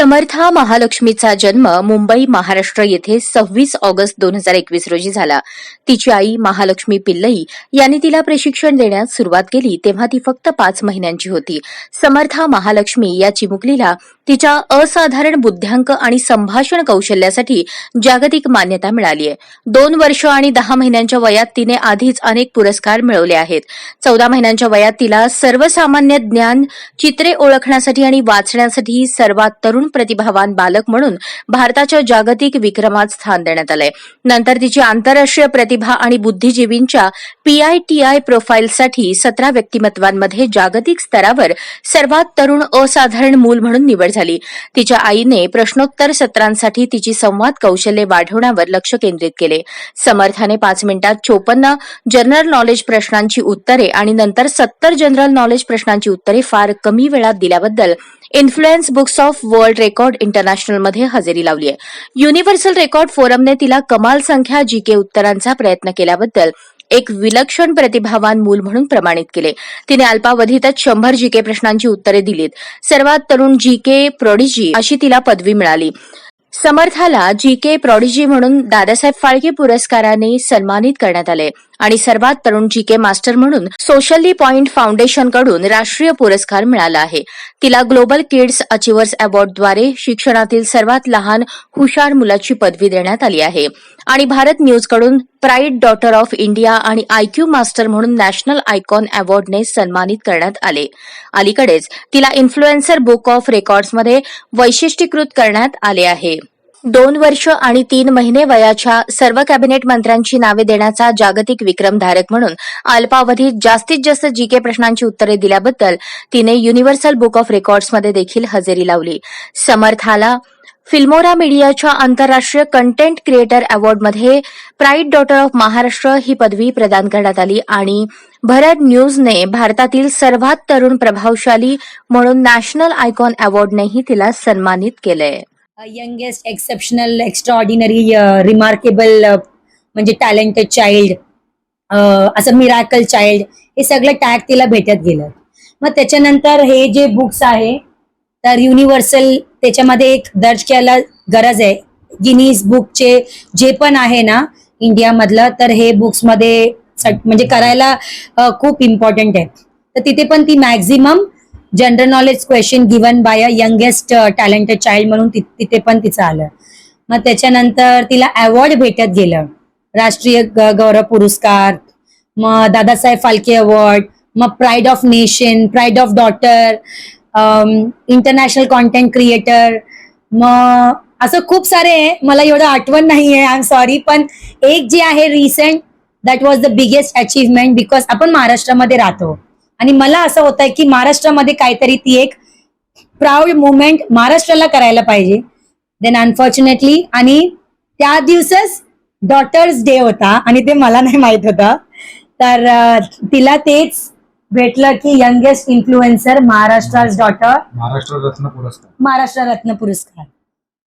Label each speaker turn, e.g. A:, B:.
A: समर्था महालक्ष्मीचा जन्म मुंबई महाराष्ट्र येथे सव्वीस ऑगस्ट दोन हजार एकवीस रोजी झाला. तिची आई महालक्ष्मी पिल्लई यांनी तिला प्रशिक्षण देण्यास सुरुवात केली तेव्हा ती फक्त पाच महिन्यांची होती. समर्था महालक्ष्मी या चिमुकलीला तिच्या असाधारण बुद्ध्यांक आणि संभाषण कौशल्यासाठी जागतिक मान्यता मिळाली आहे. दोन वर्ष आणि दहा महिन्यांच्या वयात तिने आधीच अनेक पुरस्कार मिळवले आहेत. चौदा महिन्यांच्या वयात तिला सर्वसामान्य ज्ञान चित्रे ओळखण्यासाठी आणि वाचण्यासाठी सर्वात तरुण प्रतिभावान बालक म्हणून भारताच्या जागतिक विक्रमात स्थान देण्यात आलंय. नंतर तिची आंतरराष्ट्रीय प्रतिभा आणि बुद्धिजीवींच्या पीआयटीआय प्रोफाईलसाठी सतरा व्यक्तिमत्वांमध्ये जागतिक स्तरावर सर्वात तरुण असाधारण मूल म्हणून निवड झाली. तिच्या आईने प्रश्नोत्तर सत्रांसाठी तिची संवाद कौशल्य वाढवण्यावर लक्ष केंद्रित केले. समर्थाने पाच मिनिटात चोपन्न जनरल नॉलेज प्रश्नांची उत्तरे आणि नंतर सत्तर जनरल नॉलेज प्रश्नांची उत्तरे फार कमी वेळात दिल्याबद्दल influence books of world record इंटरनॅशनलमध्ये हजेरी लावली आहे. युनिव्हर्सल रेकॉर्ड फोरमने तिला कमाल संख्या जीके उत्तरांचा प्रयत्न केल्याबद्दल एक विलक्षण प्रतिभावान मूल म्हणून प्रमाणित केले. तिने अल्पावधीतच शंभर जीके प्रश्नांची उत्तरे दिलीत. सर्वात तरुण जीके प्रोडिजी अशी तिला पदवी मिळाली. समर्थाला जी के प्रॉडिजी म्हणून दादासाहेब फाळके पुरस्काराने सन्मानित करण्यात आले. आणि सर्वात तरुण जी के मास्टर म्हणून सोशली पॉइंट फाउंडेशनकडून राष्ट्रीय पुरस्कार मिळाला आहे. तिला ग्लोबल किड्स अचिव्हर्स अवॉर्डद्वारे शिक्षणातील सर्वात लहान हुशार मुलाची पदवी देण्यात आली आहे. आणि भारत न्यूजकडून प्राईड डॉटर ऑफ इंडिया आणि आयक्यू मास्टर म्हणून नॅशनल आयकॉन अवॉर्डने सन्मानित करण्यात आले. अलीकडेच तिला इन्फ्लुएन्सर बुक ऑफ रेकॉर्ड्समध्ये वैशिष्ट्यीकृत करण्यात आले आहे. दोन वर्ष आणि तीन महिने वयाच्या सर्व कॅबिनेट मंत्र्यांची नावे देण्याचा जागतिक विक्रमधारक म्हणून अल्पावधीत जास्तीत जास्त जीके प्रश्नांची उत्तरे दिल्याबद्दल तिने युनिव्हर्सल बुक ऑफ रेकॉर्ड्समध्ये देखील हजेरी लावली. समर्थाला फिल्मोरा मीडियाच्या आंतरराष्ट्रीय कंटेंट क्रिएटर अवॉर्डमध्ये प्राईड डॉटर ऑफ महाराष्ट्र ही पदवी प्रदान करण्यात आली आणि भरत न्यूजने भारतातील सर्वात तरुण प्रभावशाली म्हणून नॅशनल आयकॉन अवॉर्डनेही तिला सन्मानित केलंय.
B: यंगेस्ट एक्सेप्शनल एक्स्ट्राऑर्डिनरी रिमार्केबल म्हणजे टॅलेंटेड चाइल्ड असं मिराकल चाइल्ड हे सगळं टॅग तिला भेटत गेलं. मग त्याच्यानंतर हे जे बुक्स आहे तर युनिव्हर्सल त्याच्यामध्ये एक दर्ज केला गरज आहे. गिनीज बुकचे जे पण आहे ना इंडियामधलं तर हे बुक्समध्ये म्हणजे करायला खूप इम्पॉर्टंट आहे. तर तिथे पण ती maximum general knowledge question given by a youngest talented child म्हणून तिथे पण तिचं आलं. मग त्याच्यानंतर तिला अवॉर्ड भेटत गेलं. राष्ट्रीय ग- गौरव पुरस्कार मग दादासाहेब फाल्के अवॉर्ड मग pride of nation pride of daughter international content creator मग असं खूप सारे आहे. मला एवढं आठवण नाही आहे आय एम सॉरी पण एक जे आहे recent that was the biggest achievement because आपण महाराष्ट्रामध्ये राहतो. आणि मला असं होत आहे की महाराष्ट्रामध्ये काहीतरी ती एक प्राऊड मुवमेंट महाराष्ट्राला करायला पाहिजे. देन अनफॉर्च्युनेटली आणि त्या दिवसच डॉटर्स डे होता आणि ते मला नाही माहीत होतं. तर तिला तेच भेटलं की youngest influencer Maharashtra's daughter
C: Maharashtra Ratna पुरस्कार.
B: महाराष्ट्र रत्न पुरस्कार.